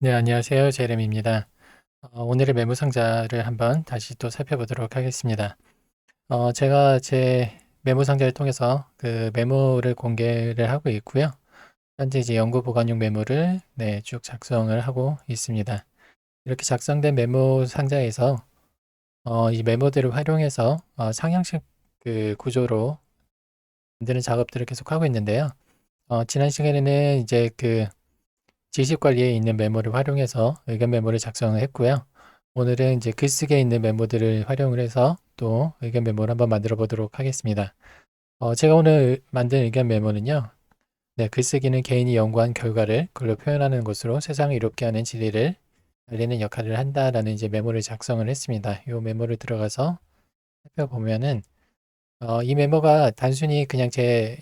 네, 안녕하세요. 제레미입니다. 어, 오늘의 메모 상자를 한번 다시 또 살펴보도록 하겠습니다. 어, 제가 제 메모 상자를 통해서 그 메모를 공개를 하고 있고요. 현재 이제 연구 보관용 메모를 네, 쭉 작성을 하고 있습니다. 이렇게 작성된 메모 상자에서 어, 이 메모들을 활용해서 어, 상향식 그 구조로 만드는 작업들을 계속 하고 있는데요. 어, 지난 시간에는 이제 그 지식 관리에 있는 메모를 활용해서 의견 메모를 작성을 했고요. 오늘은 이제 글쓰기에 있는 메모들을 활용을 해서 또 의견 메모를 한번 만들어 보도록 하겠습니다. 어, 제가 오늘 만든 의견 메모는요. 네, 글쓰기는 개인이 연구한 결과를 글로 표현하는 것으로 세상을 이롭게 하는 진리를 알리는 역할을 한다라는 이제 메모를 작성을 했습니다. 이 메모를 들어가서 살펴보면은 어, 이 메모가 단순히 그냥 제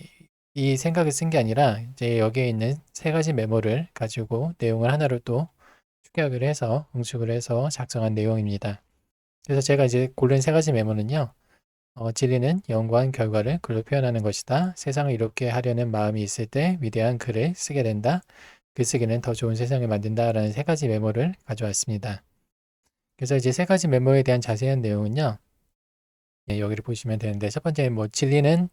이 생각을 쓴 게 아니라 이제 여기에 있는 세 가지 메모를 가지고 내용을 하나로 또 축약을 해서 응축을 해서 작성한 내용입니다. 그래서 제가 이제 고른 세 가지 메모는요. 어, 진리는 연구한 결과를 글로 표현하는 것이다. 세상을 이롭게 하려는 마음이 있을 때 위대한 글을 쓰게 된다. 글쓰기는 더 좋은 세상을 만든다 라는 세 가지 메모를 가져왔습니다. 그래서 이제 세 가지 메모에 대한 자세한 내용은요. 네, 여기를 보시면 되는데 첫 번째 뭐 진리는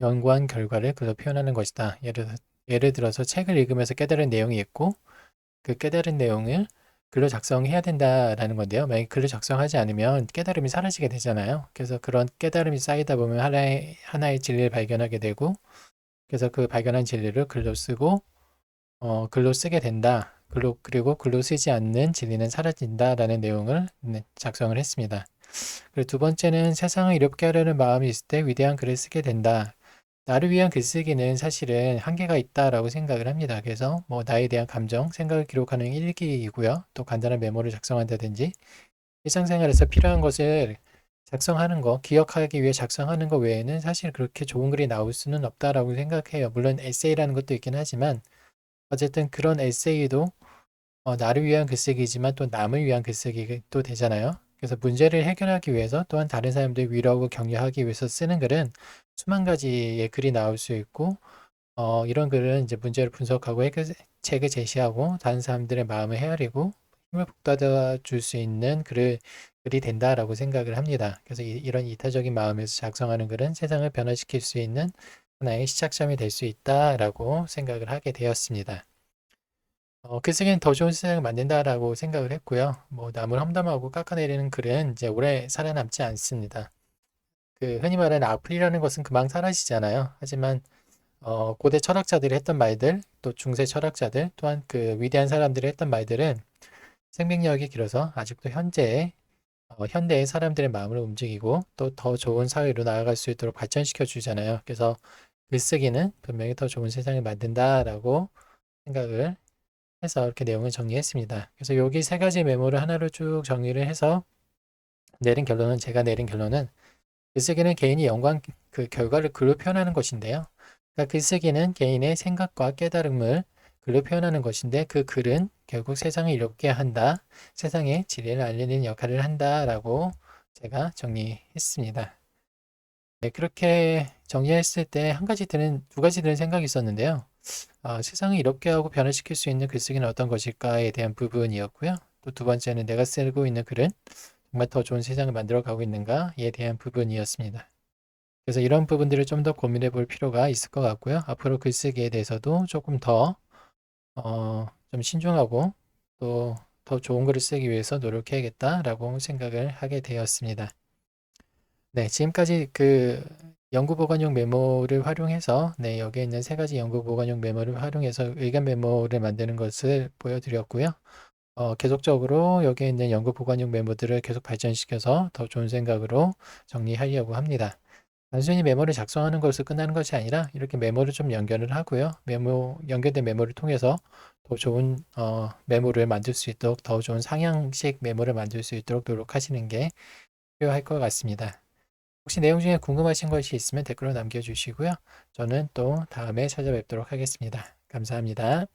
연구한 결과를 글로 표현하는 것이다. 예를, 예를 들어서 책을 읽으면서 깨달은 내용이 있고 그 깨달은 내용을 글로 작성해야 된다라는 건데요. 만약 글로 작성하지 않으면 깨달음이 사라지게 되잖아요. 그래서 그런 깨달음이 쌓이다 보면 하나의, 하나의 진리를 발견하게 되고 그래서 그 발견한 진리를 글로 쓰고 어, 글로 쓰게 된다. 글로, 그리고 글로 쓰지 않는 진리는 사라진다라는 내용을 네, 작성을 했습니다. 그리고 두 번째는 세상을 이롭게 하려는 마음이 있을 때 위대한 글을 쓰게 된다. 나를 위한 글쓰기는 사실은 한계가 있다라고 생각을 합니다. 그래서 뭐 나에 대한 감정, 생각을 기록하는 일기이고요. 또 간단한 메모를 작성한다든지 일상생활에서 필요한 것을 작성하는 거, 기억하기 위해 작성하는 거 외에는 사실 그렇게 좋은 글이 나올 수는 없다라고 생각해요. 물론 에세이라는 것도 있긴 하지만 어쨌든 그런 에세이도 어, 나를 위한 글쓰기지만 또 남을 위한 글쓰기도 되잖아요. 그래서 문제를 해결하기 위해서 또한 다른 사람들 위로하고 격려하기 위해서 쓰는 글은 수만 가지의 글이 나올 수 있고 어, 이런 글은 이제 문제를 분석하고 해결책을 제시하고 다른 사람들의 마음을 헤아리고 힘을 북돋아 줄 수 있는 글을 글이 된다라고 생각을 합니다. 그래서 이, 런 이타적인 마음에서 작성하는 글은 세상을 변화시킬 수 있는 하나의 시작점이 될 수 있다라고 생각을 하게 되었습니다. 어, 글쓰기는 더 좋은 세상을 만든다라고 생각을 했고요. 뭐 남을 험담하고 깎아내리는 글은 이제 오래 살아남지 않습니다. 그 흔히 말하는 악플이라는 것은 금방 사라지잖아요. 하지만 어, 고대 철학자들이 했던 말들, 또 중세 철학자들, 또한 그 위대한 사람들이 했던 말들은 생명력이 길어서 아직도 현재의 어, 현대의 사람들의 마음을 움직이고 또 더 좋은 사회로 나아갈 수 있도록 발전시켜 주잖아요. 그래서 글쓰기는 분명히 더 좋은 세상을 만든다라고 생각을 해서 이렇게 내용을 정리했습니다. 그래서 여기 세 가지 메모를 하나로 쭉 정리를 해서 내린 결론은 제가 내린 결론은 글쓰기는 개인이 연구한 그 결과를 글로 표현하는 것인데요. 그러니까 글쓰기는 개인의 생각과 깨달음을 글로 표현하는 것인데 그 글은 결국 세상을 이롭게 한다. 세상에 진리를 알리는 역할을 한다라고 제가 정리했습니다. 네, 그렇게 정리했을 때 한 가지 드는 두 가지 드는 생각이 있었는데요. 어, 세상을 이롭게 하고 변화시킬 수 있는 글쓰기는 어떤 것일까에 대한 부분이었고요. 또 두 번째는 내가 쓰고 있는 글은 정말 더 좋은 세상을 만들어 가고 있는가에 대한 부분이었습니다. 그래서 이런 부분들을 좀 더 고민해 볼 필요가 있을 것 같고요. 앞으로 글쓰기에 대해서도 조금 더, 어, 좀 신중하고 또 더 좋은 글을 쓰기 위해서 노력해야겠다라고 생각을 하게 되었습니다. 네, 지금까지 그 연구 보관용 메모를 활용해서 네, 여기에 있는 세 가지 연구 보관용 메모를 활용해서 의견 메모를 만드는 것을 보여드렸고요. 어, 계속적으로 여기에 있는 연구 보관용 메모들을 계속 발전시켜서 더 좋은 생각으로 정리하려고 합니다. 단순히 메모를 작성하는 것으로 끝나는 것이 아니라 이렇게 메모를 좀 연결을 하고요. 메모, 연결된 메모를 통해서 더 좋은 어, 메모를 만들 수 있도록 더 좋은 상향식 메모를 만들 수 있도록 노력하시는 게 필요할 것 같습니다. 혹시 내용 중에 궁금하신 것이 있으면 댓글로 남겨주시고요. 저는 또 다음에 찾아뵙도록 하겠습니다. 감사합니다.